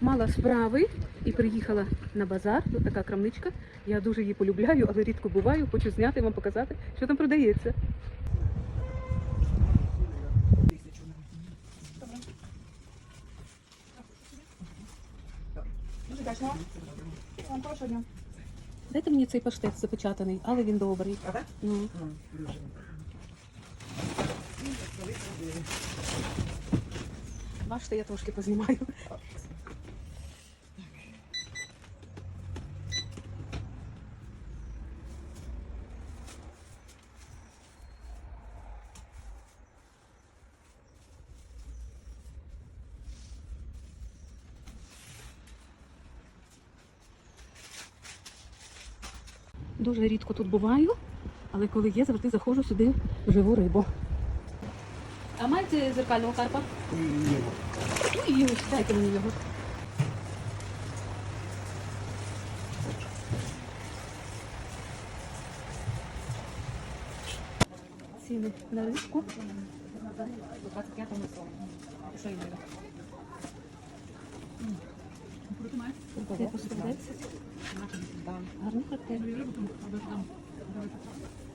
мала справи і приїхала на базар. Тут така крамничка. Я дуже її полюбляю, але рідко буваю. Хочу зняти вам показати, що там продається. Вам хорошого дня. Дайте мені цей паштет запечатаний, але він добрий. Ага. Ну. Бачите, я трошки познімаю. Дуже рідко тут буваю, але коли є, завжди заходжу сюди в живу рибу. А маєте зеркального карпа? Ні. Дайте мені його. Ціни на рибку. Що їм? Це по 110. Коктейль.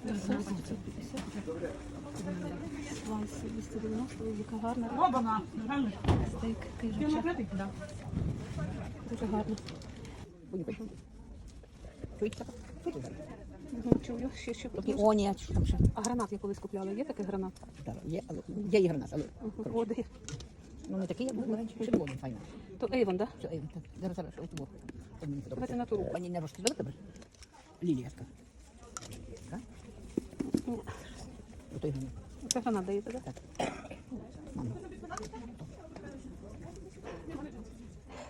Соус 550. Слайси 290, яка гарна. Робана. Стейк кижуча. Дуже гарно. Чуєте? Чую, ще що Такі оні, що там ще. А гранат я колись купляла. Є такий гранат? Так, є, але є і гранат, але. Ну не такий, я був маленький, червоний, файно. То Ейвон, так? Все, Ейвон, так. Зараз, зараз, ось тобі. Це мені подобається. Давайте на ту руку. Мені не розкидали тебе? Лілія, так. Так? Ото Ейвон. Це вона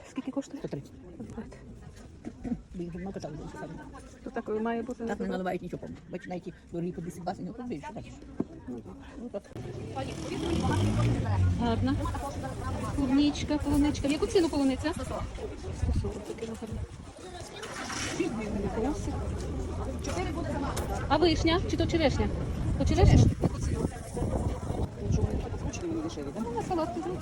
Скільки коштує? 130. 130. Бігом много там буде. То такою має бути. Так не наливають нічого. Бачите, навіть дорогі по 10 баксів не купиш. Ну так. Гарна. Клубничка, полуничка. Яку ціну полуниця? 140. 140 таке. А вишня? Чи то черешня? То черешня? Ну, на салат візьміть.